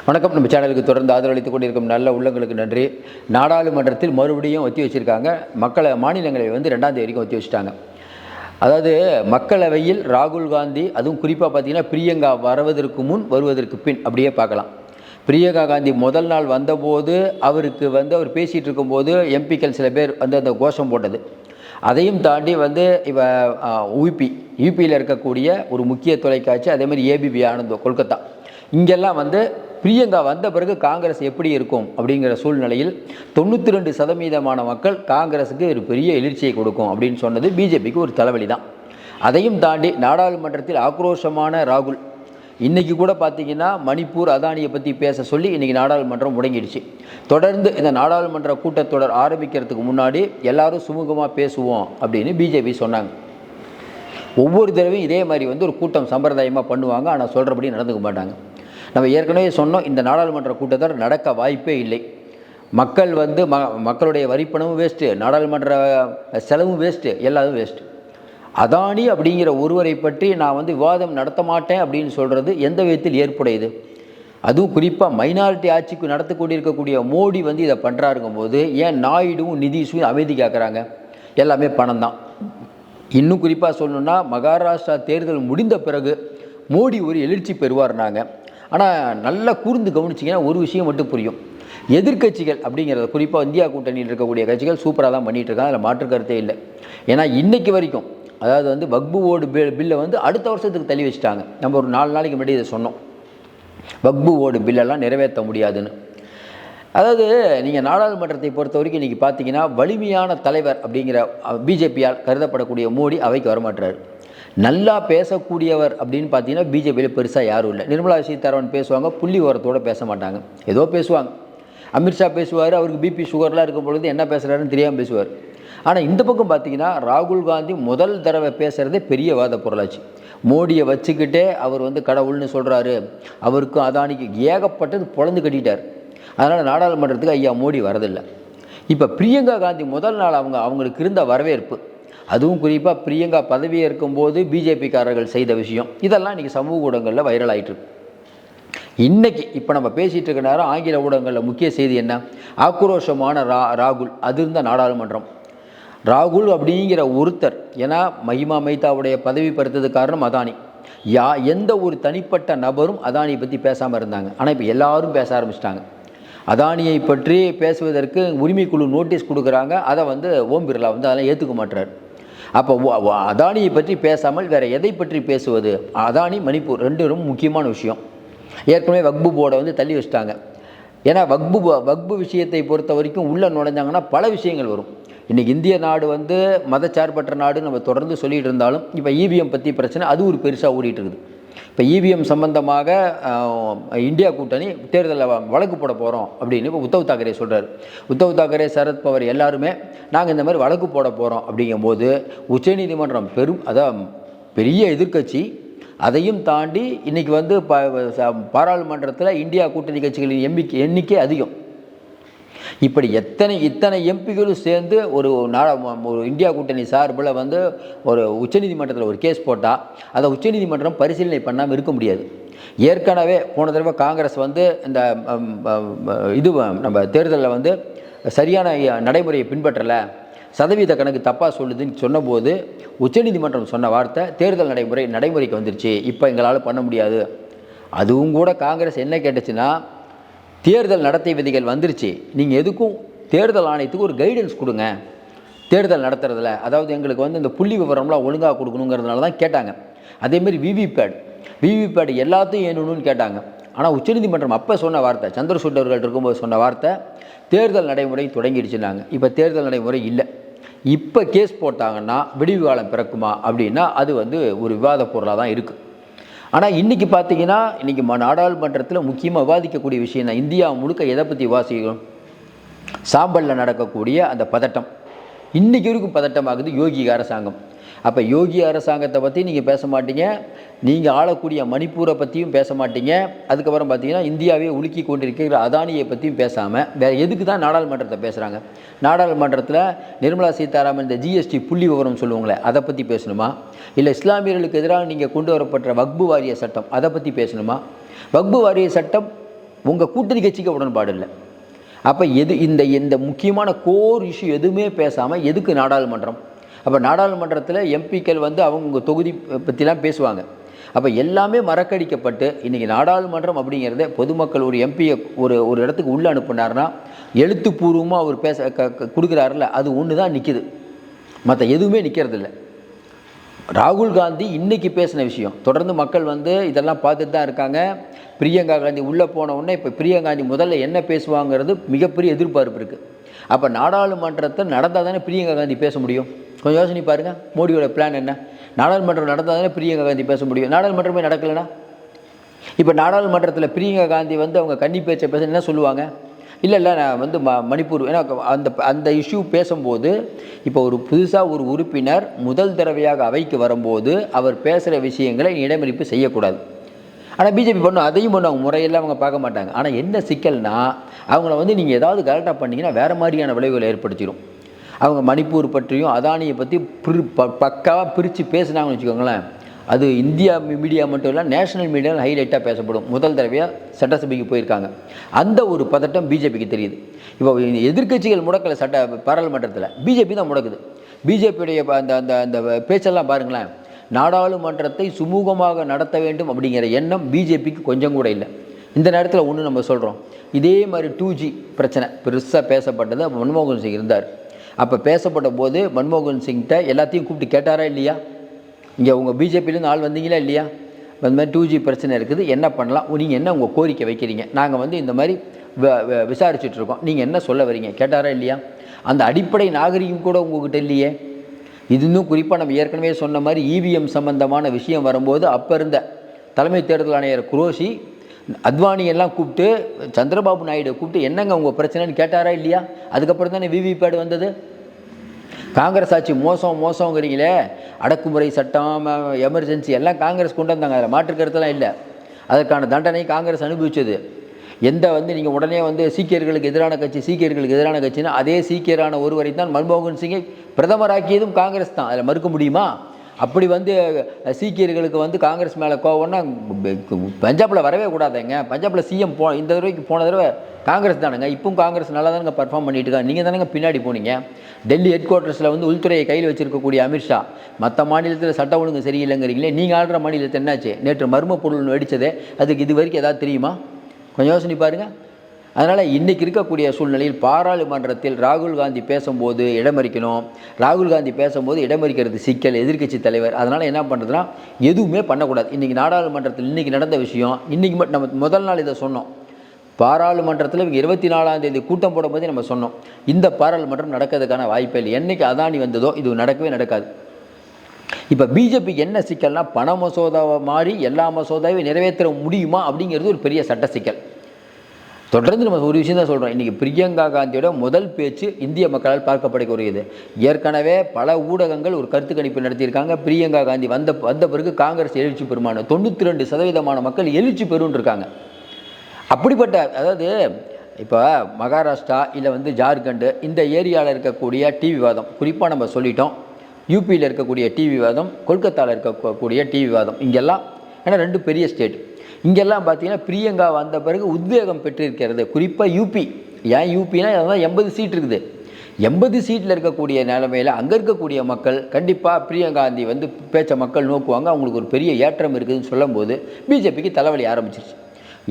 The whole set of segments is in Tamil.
வணக்கம். நம்ம சேனலுக்கு தொடர்ந்து ஆதரவளித்து கொண்டிருக்கும் நல்ல உள்ளங்களுக்கு நன்றி. நாடாளுமன்றத்தில் மறுபடியும் ஒத்தி வச்சிருக்காங்க. மக்களை மாநிலங்களை வந்து ரெண்டாம் தேதி வரைக்கும் ஒத்தி வச்சுட்டாங்க. அதாவது மக்களவையில் ராகுல் காந்தி அதுவும் குறிப்பாக பார்த்தீங்கன்னா பிரியங்கா வருவதற்கு முன் வருவதற்கு பின் அப்படியே பார்க்கலாம். பிரியங்கா காந்தி முதல் நாள் வந்தபோது அவருக்கு வந்து அவர் பேசிகிட்டு இருக்கும்போது எம்பிக்கள் சில பேர் வந்து அந்த கோஷம் போட்டது. அதையும் தாண்டி வந்து இவ யூபி யூபியில் இருக்கக்கூடிய ஒரு முக்கிய தொலைக்காட்சி அதேமாதிரி ஏபிபி ஆனந்தோ கொல்கத்தா. இங்கெல்லாம் வந்து பிரியங்கா வந்த பிறகு காங்கிரஸ் எப்படி இருக்கும் அப்படிங்கிற சூழ்நிலையில் தொண்ணூற்றி ரெண்டு சதவீதமான மக்கள் காங்கிரஸுக்கு ஒரு பெரிய எழுச்சியை கொடுக்கும் அப்படின்னு சொன்னது பிஜேபிக்கு ஒரு தலைவலி தான். அதையும் தாண்டி நாடாளுமன்றத்தில் ஆக்ரோஷமான ராகுல். இன்றைக்கி கூட பார்த்தீங்கன்னா மணிப்பூர் அதானியை பற்றி பேச சொல்லி இன்றைக்கி நாடாளுமன்றம் முடங்கிடுச்சு. தொடர்ந்து இந்த நாடாளுமன்ற கூட்டத்தொடர் ஆரம்பிக்கிறதுக்கு முன்னாடி எல்லாரும் சுமூகமாக பேசுவோம் அப்படின்னு பிஜேபி சொன்னாங்க. ஒவ்வொரு தடவையும் இதே மாதிரி வந்து ஒரு கூட்டம் சம்பிரதாயமாக பண்ணுவாங்க. ஆனால் சொல்கிறபடி நடந்துக்க மாட்டாங்க. நம்ம ஏற்கனவே சொன்னோம் இந்த நாடாளுமன்ற கூட்டத்தொடர் நடக்க வாய்ப்பே இல்லை. மக்கள் வந்து ம மக்களுடைய வரிப்பணமும் வேஸ்ட்டு நாடாளுமன்ற செலவும் வேஸ்ட்டு எல்லாரும் வேஸ்ட்டு அதானி அப்படிங்கிற ஒருவரை பற்றி நான் வந்து விவாதம் நடத்த மாட்டேன் அப்படின்னு சொல்கிறது எந்த விதத்தில் ஏற்புடையது? அதுவும் குறிப்பாக மைனாரிட்டி ஆட்சிக்கு நடத்தி கொண்டிருக்கக்கூடிய மோடி வந்து இதை பண்ணுறாருங்கும் போது ஏன் நாயுடுவும் நிதிஷும் அமைதி கேட்குறாங்க எல்லாமே பணம் தான் இன்னும் குறிப்பாக சொல்லணுன்னா மகாராஷ்டிரா தேர்தல் முடிந்த பிறகு மோடி ஒரு எழுச்சி பெறுவார்னாங்க. ஆனால் நல்லா கூர்ந்து கவனிச்சிங்கன்னா ஒரு விஷயம் மட்டும் புரியும். எதிர்க்கட்சிகள் அப்படிங்கிறத குறிப்பாக இந்தியா கூட்டணியில் இருக்கக்கூடிய கட்சிகள் சூப்பராக தான் பண்ணிகிட்டு இருக்காங்க அதில் மாற்று கருத்தே இல்லை. ஏன்னா இன்றைக்கி வரைக்கும் அதாவது வந்து வக்பு ஓடு பில் பில்லை வந்து அடுத்த வருஷத்துக்கு தள்ளி வச்சுட்டாங்க. நம்ம ஒரு நாலு நாளைக்கு முன்னாடி இதை சொன்னோம். வக்பு ஓடு பில்லெல்லாம் நிறைவேற்ற முடியாதுன்னு. அதாவது நீங்கள் நாடாளுமன்றத்தை பொறுத்த வரைக்கும் இன்றைக்கி பார்த்தீங்கன்னா வலிமையான தலைவர் அப்படிங்கிற பிஜேபியால் கருதப்படக்கூடிய மோடி அவைக்கு வரமாட்டார் நல்லா பேசக்கூடியவர் அப்படின்னு பார்த்தீங்கன்னா பிஜேபியில் பெருசாக யாரும் இல்லை. நிர்மலா சீதாராமன் பேசுவாங்க புள்ளி ஓரத்தோடு பேச மாட்டாங்க. ஏதோ பேசுவாங்க. அமித்ஷா பேசுவார் அவருக்கு பிபி சுகர்லாம் இருக்கும் பொழுது என்ன பேசுகிறாருன்னு தெரியாமல் பேசுவார். ஆனால் இந்த பக்கம் பார்த்தீங்கன்னா ராகுல் காந்தி முதல் தடவை பேசுகிறதே பெரிய வாத பொருளாச்சு. மோடியை வச்சுக்கிட்டே அவர் வந்து கடவுள்னு சொல்கிறாரு அவருக்கும் அதானிக்கு ஏகப்பட்டது பொழந்து கட்டிட்டார். அதனால் நாடாளுமன்றத்துக்கு ஐயா மோடி வரதில்லை. இப்போ பிரியங்கா காந்தி முதல் நாள் அவங்க அவங்களுக்கு இருந்த வரவேற்பு. அதுவும் குறிப்பாக பிரியங்கா பதவியேற்கும் போது பிஜேபிக்காரர்கள் செய்த விஷயம். இதெல்லாம் இன்றைக்கி சமூக ஊடகங்களில் வைரல் ஆகிட்டுருக்கு இன்றைக்கி இப்போ நம்ம பேசிகிட்டு இருக்க நேரம் ஆங்கில ஊடகங்களில் முக்கிய செய்தி என்ன? ஆக்ரோஷமான ரா ராகுல் அது இருந்த நாடாளுமன்றம். ராகுல் அப்படிங்கிற ஒருத்தர் ஏன்னா மஹிமா மைதாவுடைய பதவி பறித்தது காரணம் அதானி. யா எந்த ஒரு தனிப்பட்ட நபரும் அதானியை பற்றி பேசாமல் இருந்தாங்க. ஆனால் இப்போ எல்லாரும் பேச ஆரம்பிச்சிட்டாங்க. அதானியை பற்றி பேசுவதற்கு உரிமை குழு நோட்டீஸ் கொடுக்குறாங்க. அதை வந்து ஓம் பிர்லா வந்து அதெல்லாம் ஏற்றுக்க மாட்டுறாரு அப்போ அதானியை பற்றி பேசாமல் வேறு எதை பற்றி பேசுவது? அதானி மணிப்பூர் ரெண்டு ரொம்ப முக்கியமான விஷயம். ஏற்கனவே வக்பு போர்டை வந்து தள்ளி வச்சிட்டாங்க. ஏன்னா வக்பு வக்பு விஷயத்தை பொறுத்த வரைக்கும் உள்ளே நுழைஞ்சாங்கன்னா பல விஷயங்கள் வரும். இன்றைக்கி இந்திய நாடு வந்து மதச்சார்பற்ற நாடு நம்ம தொடர்ந்து சொல்லிகிட்டு இருந்தாலும் இப்போ இவிஎம் பற்றி பிரச்சனை அது ஒரு பெருசாக ஓடிட்டு இருக்குது. இப்போ இவிஎம் சம்பந்தமாக இந்தியா கூட்டணி தேர்தலில் வழக்கு போட போகிறோம் அப்படின்னு இப்போ உத்தவ் தாக்கரே சொல்கிறார் உத்தவ் தாக்கரே சரத்பவர் எல்லாருமே நாங்கள் இந்த மாதிரி வழக்கு போட போகிறோம் அப்படிங்கும்போது உச்சநீதிமன்றம் பெரும் அதான் பெரிய எதிர்க்கட்சி அதையும் தாண்டி இன்றைக்கி வந்து ப பாராளுமன்றத்தில் இந்தியா கூட்டணி கட்சிகளின் எண்ணிக்கை எண்ணிக்கை அதிகம். இப்படி எத்தனை இத்தனை எம்பிகளும் சேர்ந்து ஒரு நாடா ஒரு இந்தியா கூட்டணி சார்பில் வந்து ஒரு உச்சநீதிமன்றத்தில் ஒரு கேஸ் போட்டால் அதை உச்சநீதிமன்றம் பரிசீலனை பண்ணாமல் இருக்க முடியாது. ஏற்கனவே போன தடவை காங்கிரஸ் வந்து இந்த இது நம்ம தேர்தலில் வந்து சரியான நடைமுறையை பின்பற்றலை சதவீத கணக்கு தப்பாக சொல்லுதுன்னு சொன்னபோது உச்சநீதிமன்றம் சொன்ன வார்த்தை தேர்தல் நடைமுறை நடைமுறைக்கு வந்துருச்சு இப்போ எங்களால் பண்ண முடியாது. அதுவும் கூட காங்கிரஸ் என்ன கேட்டுச்சுன்னா தேர்தல் நடத்தை விதிகள் வந்துருச்சு. நீங்கள் எதுக்கும் தேர்தல் ஆணையத்துக்கு ஒரு கைடன்ஸ் கொடுங்க. தேர்தல் நடத்துறதுல அதாவது எங்களுக்கு வந்து இந்த புள்ளி விவரம்லாம் ஒழுங்காக கொடுக்கணுங்கிறதுனால தான் கேட்டாங்க. அதேமாரி விவிபேட் விவிபேட் எல்லாத்தையும் ஏணுன்னு கேட்டாங்க. ஆனால் உச்சநீதிமன்றம் அப்போ சொன்ன வார்த்தை சந்திரசூட் அவர்கள் இருக்கும்போது சொன்ன வார்த்தை தேர்தல் நடைமுறை தொடங்கிடுச்சுனாங்க இப்போ தேர்தல் நடைமுறை இல்லை. இப்போ கேஸ் போட்டாங்கன்னா விடிவு காலம் பிறக்குமா அப்படின்னா அது வந்து ஒரு விவாத பொருளாக தான் இருக்குது ஆனால் இன்றைக்கி பார்த்தீங்கன்னா இன்றைக்கி நாடாளுமன்றத்தில் முக்கியமாக விவாதிக்கக்கூடிய விஷயம் தான் இந்தியா முழுக்க எதை பற்றி வாசிக்கணும் சாம்பலில் நடக்கக்கூடிய அந்த பதட்டம். இன்றைக்கி வரைக்கும் பதட்டமாகுது யோகி அரசாங்கம். அப்போ யோகி அரசாங்கத்தை பற்றி நீங்கள் பேச மாட்டீங்க. நீங்கள் ஆளக்கூடிய மணிப்பூரை பற்றியும் பேச மாட்டீங்க. அதுக்கப்புறம் பார்த்தீங்கன்னா இந்தியாவே உலுக்கி கொண்டிருக்கிற அதானியை பற்றியும் பேசாமல் வேறு எதுக்கு தான் நாடாளுமன்றத்தை பேசுகிறாங்க நாடாளுமன்றத்தில் நிர்மலா சீதாராமன் இந்த ஜிஎஸ்டி புள்ளி விவரம் சொல்லுவாங்களே அதை பற்றி பேசணுமா? இல்லை இஸ்லாமியர்களுக்கு எதிராக நீங்கள் கொண்டு வரப்பட்ட வக்பு வாரிய சட்டம் அதை பற்றி பேசணுமா? வக்பு வாரிய சட்டம் உங்கள் கூட்டணி கட்சிக்கு உடன்பாடு இல்லை. அப்போ எது இந்த இந்த முக்கியமான கோர் இஷ்யூ எதுவுமே பேசாமல் எதுக்கு நாடாளுமன்றம்? அப்போ நாடாளுமன்றத்தில் எம்பிக்கள் வந்து அவங்க உங்கள் தொகுதி பற்றிலாம் பேசுவாங்க. அப்போ எல்லாமே மறக்கடிக்கப்பட்டு இன்றைக்கி நாடாளுமன்றம் அப்படிங்கிறத பொதுமக்கள் ஒரு எம்பியை ஒரு ஒரு இடத்துக்கு உள்ளே அனுப்புனார்னா எழுத்துப்பூர்வமாக அவர் பேச க கொடுக்குறாருல அது ஒன்று தான் நிற்கிது மற்ற எதுவுமே நிற்கிறதில்ல ராகுல் காந்தி இன்றைக்கி பேசின விஷயம். தொடர்ந்து மக்கள் வந்து இதெல்லாம் பார்த்துட்டு தான் இருக்காங்க. பிரியங்கா காந்தி உள்ளே போன உடனே இப்போ பிரியங்கா காந்தி முதல்ல என்ன பேசுவாங்கிறது மிகப்பெரிய எதிர்பார்ப்பு இருக்குது அப்போ நாடாளுமன்றத்தை நடந்தால் தானே பிரியங்கா காந்தி பேச முடியும்? கொஞ்சம் யோசனை பாருங்கள் மோடியோட பிளான் என்ன? நாடாளுமன்றம் நடந்தால் தானே பிரியங்கா காந்தி பேச முடியும். நாடாளுமன்றமே நடக்கலைன்னா? இப்போ நாடாளுமன்றத்தில் பிரியங்கா காந்தி வந்து அவங்க கன்னி பேச்சை பேச என்ன சொல்லுவாங்க? இல்லை இல்லை நான் வந்து ம மணிப்பூர் ஏன்னா அந்த அந்த இஷ்யூ பேசும்போது இப்போ ஒரு புதுசாக ஒரு உறுப்பினர் முதல் தடவையாக அவைக்கு வரும்போது அவர் பேசுகிற விஷயங்களை இடமளிப்பு செய்யக்கூடாது. ஆனால் பிஜேபி பண்ணும் அதையும் பண்ணும் அவங்க முறையெல்லாம் அவங்க பார்க்க மாட்டாங்க. ஆனால் என்ன சிக்கல்னால் அவங்கள வந்து நீங்கள் ஏதாவது கரெக்டாக பண்ணீங்கன்னா வேறு மாதிரியான விளைவுகளை ஏற்படுத்திடும் அவங்க மணிப்பூர் பற்றியும் அதானியை பற்றி பிரி ப பக்காவாக பிரித்து பேசுனாங்கன்னு வச்சுக்கோங்களேன். அது இந்தியா மீடியா மட்டும் இல்லை நேஷனல் மீடியாவில் ஹைலைட்டாக பேசப்படும். முதல் தடவையாக சட்டசபைக்கு போயிருக்காங்க. அந்த ஒரு பதட்டம் பிஜேபிக்கு தெரியுது. இப்போ எதிர்க்கட்சிகள் முடக்கலை சட்ட பாராளுமன்றத்தில். பிஜேபி தான் முடக்குது. பிஜேபியுடைய அந்த அந்த அந்த பேச்செல்லாம் பாருங்களேன். நாடாளுமன்றத்தை சுமூகமாக நடத்த வேண்டும் அப்படிங்கிற எண்ணம் பிஜேபிக்கு கொஞ்சம் கூட இல்லை. இந்த நேரத்தில் ஒன்று நம்ம சொல்கிறோம் இதே மாதிரி டூ ஜி பிரச்சனை பெருசாக பேசப்பட்டது மன்மோகன் சிங் இருந்தார். அப்போ பேசப்பட்ட போது மன்மோகன் சிங்கிட்ட எல்லாத்தையும் கூப்பிட்டு கேட்டாரா இல்லையா? இங்கே உங்கள் பிஜேபியிலேருந்து ஆள் வந்தீங்களா இல்லையா? இந்த மாதிரி டூ ஜி பிரச்சனை இருக்குது. என்ன பண்ணலாம்? நீங்கள் என்ன உங்கள் கோரிக்கை வைக்கிறீங்க? நாங்கள் வந்து இந்த மாதிரி வ- இருக்கோம். நீங்கள் என்ன சொல்ல வரீங்க? கேட்டாரா இல்லையா? அந்த அடிப்படை நாகரிகம் கூட உங்ககிட்ட இல்லையே. இது இன்னும் குறிப்பாக நம்ம ஏற்கனவே சொன்ன மாதிரி இவிஎம் சம்பந்தமான விஷயம் வரும்போது அப்போ இருந்த தலைமை தேர்தல் ஆணையர் குரோஷி அத்வானி எல்லாம் கூப்பிட்டு சந்திரபாபு நாயுடு கூப்பிட்டு என்னங்க உங்கள் பிரச்சனைன்னு கேட்டாரா இல்லையா? அதுக்கப்புறம் தானே விவிபேடு வந்தது. காங்கிரஸ் ஆட்சி மோசம் மோசங்கிறீங்களே. அடக்குமுறை சட்டம் எமர்ஜென்சி எல்லாம் காங்கிரஸ் கொண்டு வந்தாங்க. அதில் மாற்று கருத்தெல்லாம் இல்லை. அதற்கான தண்டனை காங்கிரஸ் அனுபவித்தது எந்த வந்து நீங்கள் உடனே வந்து சீக்கியர்களுக்கு எதிரான கட்சி சீக்கியர்களுக்கு எதிரான கட்சின்னா அதே சீக்கியரான ஒருவரை தான் மன்மோகன் சிங்கை பிரதமராக்கியதும் காங்கிரஸ் தான். அதில் மறுக்க முடியுமா? அப்படி வந்து சீக்கியர்களுக்கு வந்து காங்கிரஸ் மேலே கோவம்னா பஞ்சாபில் வரவே கூடாதுங்க. பஞ்சாபில் சிஎம் போ இந்த தடவைக்கு போன தடவை காங்கிரஸ் தானுங்க. இப்பவும் காங்கிரஸ் நல்லா தானுங்க பர்ஃபார்ம் பண்ணிட்டு இருக்காங்க. நீங்கள் தானுங்க பின்னாடி போனீங்க. டெல்லி ஹெட் குவார்ட்டர்ஸில் வந்து உள்துறையை கையில் வச்சிருக்கக்கூடிய அமித்ஷா மற்ற மாநிலத்தில் சட்ட ஒழுங்கு சரியில்லைங்கிறீங்களே நீங்கள் ஆள்ற மாநிலத்தில் என்னாச்சு? நேற்று மர்ம பொருள் வெடித்ததே அதுக்கு இது வரைக்கும் ஏதாவது தெரியுமா? கொஞ்சம் யோசனை பாருங்கள் அதனால் இன்றைக்கி இருக்கக்கூடிய சூழ்நிலையில் பாராளுமன்றத்தில் ராகுல் காந்தி பேசும்போது இடமறிக்கணும். ராகுல் காந்தி பேசும்போது இடமறிக்கிறது சிக்கல் எதிர்க்கட்சி தலைவர். அதனால் என்ன பண்ணுறதுனா எதுவுமே பண்ணக்கூடாது. இன்றைக்கி நாடாளுமன்றத்தில் இன்றைக்கி நடந்த விஷயம் இன்றைக்கி மட்டும் நம்ம முதல் நாள் இதை சொன்னோம். பாராளுமன்றத்தில் இவங்க இருபத்தி நாலாம் தேதி கூட்டம் போடும்போதே நம்ம சொன்னோம். இந்த பாராளுமன்றம் நடக்கிறதுக்கான வாய்ப்பே இல்லை. என்றைக்கு அதானி வந்ததோ இது நடக்கவே நடக்காது. இப்போ பிஜேபிக்கு என்ன சிக்கல்னால் பண மசோதாவை மாறி எல்லா மசோதாவையும் நிறைவேற்ற முடியுமா அப்படிங்கிறது ஒரு பெரிய சட்ட சிக்கல். தொடர்ந்து நம்ம ஒரு விஷயம் தான் சொல்கிறோம் இன்றைக்கி பிரியங்கா காந்தியோட முதல் பேச்சு இந்திய மக்களால் பார்க்கப்படக்கூடியது ஏற்கனவே பல ஊடகங்கள் ஒரு கருத்து கணிப்பு நடத்தியிருக்காங்க. பிரியங்கா காந்தி வந்த வந்த பிறகு காங்கிரஸ் எழுச்சி பெறுமானம் தொண்ணூற்றி ரெண்டு சதவீதமான மக்கள் எழுச்சி பெறுன்னு இருக்காங்க அப்படிப்பட்ட அதாவது இப்போ மகாராஷ்டிரா இல்லை வந்து ஜார்க்கண்டு இந்த ஏரியாவில் இருக்கக்கூடிய டி விவாதம் குறிப்பாக நம்ம சொல்லிட்டோம். யூபியில் இருக்கக்கூடிய டி விவாதம் கொல்கத்தாவில் இருக்கக்கூடிய டி விவாதம் இங்கெல்லாம் ஏன்னா ரெண்டு பெரிய ஸ்டேட் இங்கெல்லாம் பார்த்தீங்கன்னா பிரியங்கா வந்த பிறகு உத்வேகம் பெற்றிருக்கிறது. குறிப்பாக யூபி ஏன் யூபினா அதான் எண்பது சீட் இருக்குது. எண்பது சீட்டில் இருக்கக்கூடிய நிலைமையில் அங்கே இருக்கக்கூடிய மக்கள் கண்டிப்பாக பிரியங்கா காந்தி வந்து பேச்ச மக்கள் நோக்குவாங்க. அவங்களுக்கு ஒரு பெரிய ஏற்றம் இருக்குதுன்னு சொல்லும்போது பிஜேபிக்கு தலைவலி ஆரம்பிச்சிருச்சு.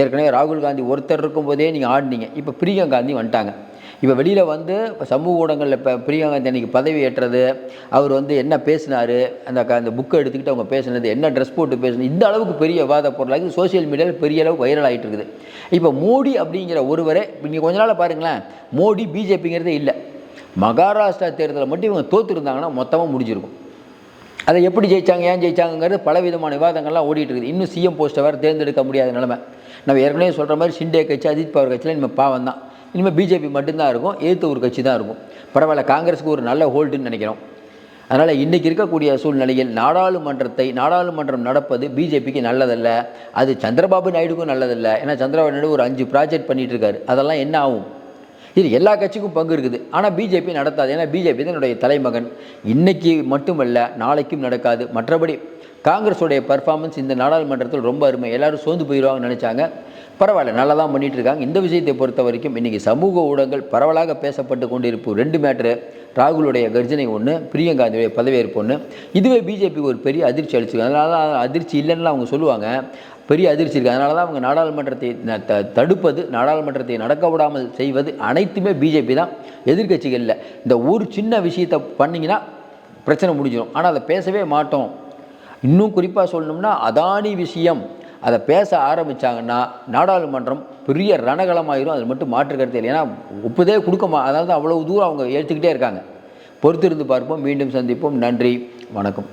ஏற்கனவே ராகுல் காந்தி ஒருத்தர் இருக்கும்போதே நீங்கள் ஆடினீங்க. இப்போ பிரியங்கா காந்தி வந்துட்டாங்க. இப்போ வெளியில் வந்து சமூக ஊடகங்களில் இப்போ பிரியங்கா காந்தி பதவி ஏற்றது அவர் வந்து என்ன பேசினார் அந்த க- அந்த புக்கை எடுத்துக்கிட்டு அவங்க பேசினது என்ன ட்ரெஸ் போட்டு பேசினது இந்த அளவுக்கு பெரிய விவாத பொருளாக சோஷியல் மீடியாவில் பெரிய அளவுக்கு வைரல் ஆகிட்டு இருக்குது. இப்போ மோடி அப்படிங்கிற ஒருவரே நீங்கள் கொஞ்ச நாள் பாருங்களேன் மோடி பிஜேபிங்கிறதே இல்லை. மகாராஷ்டிரா தேர்தலில் மட்டும் இவங்க தோற்றுருந்தாங்கன்னா மொத்தமாக முடிஞ்சிருக்கும். அதை எப்படி ஜெயிச்சாங்க ஏன் ஜெயிச்சாங்கங்கிறது பலவிதமான விவாதங்கள்லாம் ஓடிட்டு இருக்குது. இன்னும் சிஎம் போஸ்ட்டை வேறு தேர்ந்தெடுக்க முடியாத நிலைமை. நம்ம ஏற்கனவே சொல்கிற மாதிரி ஷிண்டே கட்சி அஜித் பவர் கட்சியில் நம்ம பாவம் தான் இனிமேல் பிஜேபி மட்டும்தான் இருக்கும். எதிர்த்து ஒரு கட்சி தான் இருக்கும். பரவாயில்ல காங்கிரஸுக்கு ஒரு நல்ல ஹோல்டுன்னு நினைக்கிறோம். அதனால் இன்றைக்கி இருக்கக்கூடிய சூழ்நிலையில் நாடாளுமன்றத்தை நாடாளுமன்றம் நடப்பது பிஜேபிக்கு நல்லதல்ல. அது சந்திரபாபு நாயுடுக்கும் நல்லதல்ல. ஏன்னா சந்திரபாபு நாயுடு ஒரு அஞ்சு ப்ராஜெக்ட் பண்ணிட்டு இருக்காரு அதெல்லாம் என்ன ஆகும்? இது எல்லா கட்சிக்கும் பங்கு இருக்குது. ஆனால் பிஜேபி நடத்தாது. ஏன்னா பிஜேபி தான் என்னுடைய தலைமகன். இன்னைக்கு மட்டுமல்ல நாளைக்கும் நடக்காது. மற்றபடி காங்கிரஸுடைய பர்ஃபார்மன்ஸ் இந்த நாடாளுமன்றத்தில் ரொம்ப அருமை. எல்லாரும் சோர்ந்து போயிடுவாங்கன்னு நினச்சாங்க. பரவாயில்ல நல்லா தான் பண்ணிட்டு இருக்காங்க இந்த விஷயத்தை பொறுத்த வரைக்கும் இன்றைக்கி சமூக ஊடகங்கள் பரவலாக பேசப்பட்டு கொண்டிருப்பு ரெண்டு மேட்ரு ராகுலுடைய கர்ஜனை ஒன்று பிரியங்காந்தியுடைய பதவியேற்பு ஒன்று இதுவே பிஜேபிக்கு ஒரு பெரிய அதிர்ச்சி அளிச்சிருக்கு. அதனால தான் அதிர்ச்சி இல்லைன்னு அவங்க சொல்லுவாங்க. பெரிய அதிர்ச்சி இருக்குது அதனால தான் அவங்க நாடாளுமன்றத்தை த தடுப்பது நாடாளுமன்றத்தை நடக்க விடாமல் செய்வது அனைத்துமே பிஜேபி தான். எதிர்க்கட்சிகளில் இந்த ஒரு சின்ன விஷயத்தை பண்ணிங்கன்னா பிரச்சனை முடிஞ்சிடும் ஆனால் அதை பேசவே மாட்டோம். இன்னும் குறிப்பாக சொல்லணும்னா அதானி விஷயம். அதை பேச ஆரம்பித்தாங்கன்னா நாடாளுமன்றம் பெரிய ரணகலமாயிரும் அது மட்டும் மாற்று கருத்து இல்லை. ஏன்னா ஒப்புதே கொடுக்க மா அதாவது அவ்வளோ தூரம் அவங்க ஏற்றுக்கிட்டே இருக்காங்க. பொறுத்திருந்து பார்ப்போம். மீண்டும் சந்திப்போம். நன்றி. வணக்கம்.